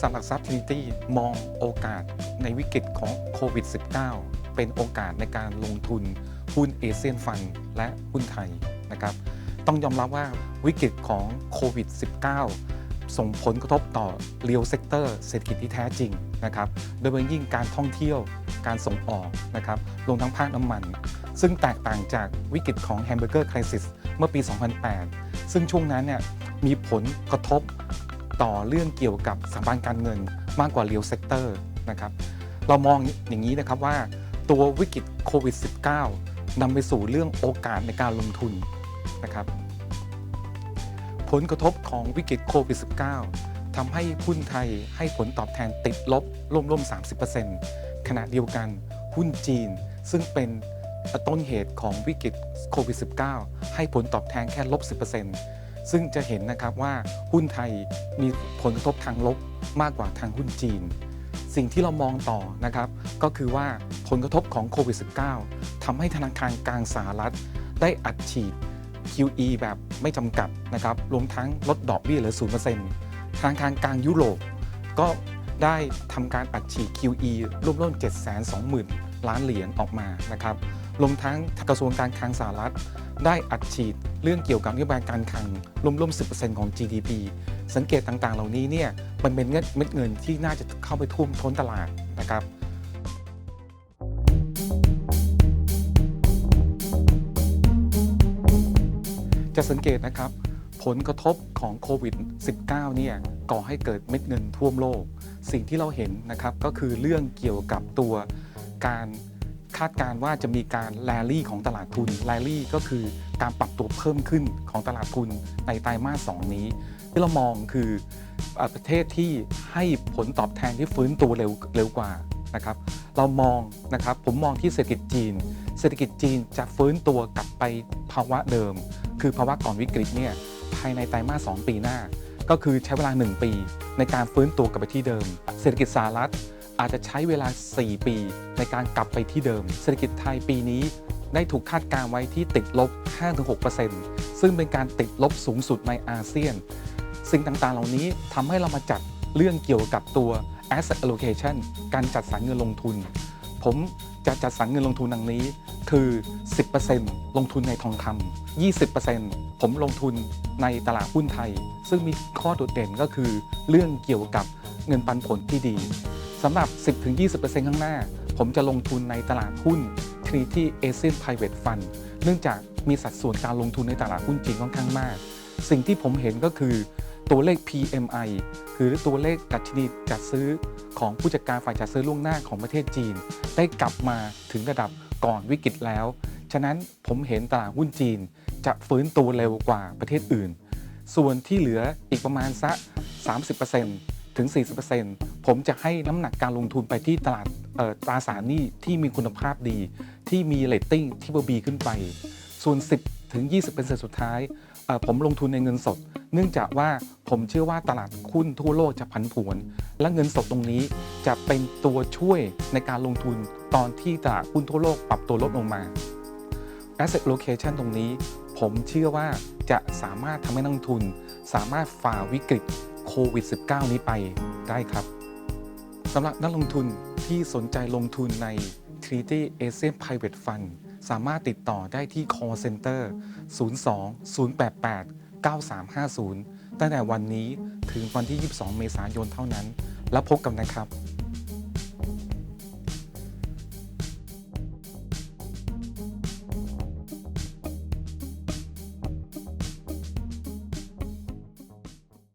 ทรัพย์ Trinity มองโอกาสในวิกฤตของโควิด -19 เป็นโอกาสในการลงทุนหุ้นเอเชียนฟันและหุ้นไทยนะครับต้องยอมรับว่าวิกฤตของโควิด -19 ส่งผลกระทบต่อเรียลเซกเตอร์เศรษฐกิจที่แท้จริงนะครับโดยเฉพาะยิ่งการท่องเที่ยวการส่งออกนะครับรวมทั้งภาคน้ำมัน ซึ่งแตกต่างจากวิกฤตของแฮมเบอร์เกอร์คริสิสเมื่อปี 2008 ซึ่งช่วงนั้นเนี่ยมีผลกระทบ ต่อเรื่องเกี่ยวกับสถาบันการเงินมากกว่าเรียลเซกเตอร์นะครับเรามองอย่างนี้นะครับว่าตัววิกฤตโควิด -19 นำไปสู่เรื่องโอกาสในการลงทุนนะครับผลกระทบของวิกฤตโควิด -19 ทำให้หุ้นไทยให้ผลตอบแทนติดลบร่วมๆ30%ขณะเดียวกันหุ้นจีน ซึ่งเป็นต้นเหตุของวิกฤตโควิด -19 ให้ผลตอบแทนแค่ลบ 10% ซึ่งจะเห็นนะครับว่าหุ้นไทยมีผลกระทบทางลบมากกว่าทางหุ้นจีน สิ่งที่เรามองต่อนะครับก็คือว่าผลกระทบของโควิด -19 ทำให้ธนาคารกลางสหรัฐ ได้อัดฉีด QE แบบไม่จำกัดนะครับรวมทั้งลดดอกเบี้ยเหลือ0%ธนาคารกลางยุโรปก็ได้ทำการอัดฉีด QE รวมๆ720,000 ล้านเหรียญออกมานะครับ รวมทั้งกระทรวงการคลังสหรัฐ ได้อัดฉีดเรื่องเกี่ยวกับนโยบายการคลังรวมๆ10%ของ GDP สังเกตต่างๆ เหล่านี้เนี่ยมันเป็นเงินเม็ดเงินที่น่าจะเข้าไปท่วมท้นตลาดนะครับจะสังเกตนะครับ ผลกระทบของโควิด -19 เนี่ยก่อให้เกิดเม็ดเงินท่วมโลก สิ่งที่เราเห็นนะครับก็คือเรื่องเกี่ยวกับตัวการ คาดการว่าจะมีการแลลี่ของตลาดทุนแลลี่ก็คือการปรับตัวเพิ่มขึ้นของตลาดทุนในไตรมาส 2 นี้ ที่เรามองคือเอ่อประเทศที่ให้ผลตอบแทนที่ฟื้นตัวเร็วเร็วกว่านะครับเรามองนะครับผมมองที่เศรษฐกิจจีน เศรษฐกิจจีนจะฟื้นตัวกลับไปภาวะเดิม คือภาวะก่อนวิกฤตเนี่ยภายในไตรมาส 2 ปีหน้า ก็คือใช้เวลา 1 ปี ในการฟื้นตัวกลับไปที่เดิม เศรษฐกิจสหรัฐ อาจจะใช้เวลา 4 ปี ในการกลับไปที่เดิม เศรษฐกิจไทยปีนี้ได้ถูกคาดการณ์ไว้ที่ติดลบ 5-6%ซึ่งเป็นการติดลบสูงสุดในอาเซียน สิ่งต่างๆ เหล่านี้ทำให้เรามาจัดเรื่องเกี่ยวกับตัว asset allocation การจัดสรรเงินลงทุน ผมจะจัดสรรเงินลงทุนดังนี้ คือ 10%ลงทุนในทองคำ20%ผมลงทุนในตลาดหุ้นไทย ซึ่งมีข้อโดดเด่นก็คือเรื่องเกี่ยวกับเงินปันผลที่ดี สำหรับ 10-20%ข้างหน้า ผมจะลงทุนในตลาดหุ้น Trinity Asian Private Fund เนื่องจากมีสัดส่วนการลงทุนในตลาดหุ้นจีนค่อนข้างมาก สิ่งที่ผมเห็นก็คือตัวเลข PMI คือตัวเลขดัชนีจัดซื้อของผู้จัดการฝ่ายจัดซื้อล่วงหน้าของประเทศจีน ได้กลับมาถึงระดับก่อนวิกฤตแล้ว ฉะนั้นผมเห็นตลาดหุ้นจีน จะฟื้นตัวเร็วกว่าประเทศอื่น ส่วนที่เหลืออีกประมาณสัก30% ถึง 40%ผมจะให้น้ำหนักการลงทุนไปที่ตลาดตราสารหนี้ที่มีคุณภาพดี ที่มีเรตติ้งที่บีขึ้นไป ส่วน 10 ถึง 20%สุดท้าย ผมลงทุนในเงินสด เนื่องจากว่าผมเชื่อว่าตลาดหุ้นทั่วโลกจะผันผวน และเงินสดตรงนี้จะเป็นตัวช่วยในการลงทุนตอนที่ตลาดหุ้นทั่วโลกปรับตัวลดลงมา asset allocation ตรงนี้ ผมเชื่อว่าจะสามารถทำให้นักลงทุน สามารถฝ่าวิกฤต โควิด -19 นี้ไปได้ครับสำหรับนักลงทุนที่สนใจลงทุนใน Trinity Asian Private Fund สามารถติดต่อได้ที่ call center 02 088 9350 ตั้งแต่วันนี้ถึงวันที่ 22 เมษายนเท่านั้น แล้วพบกันนะครับ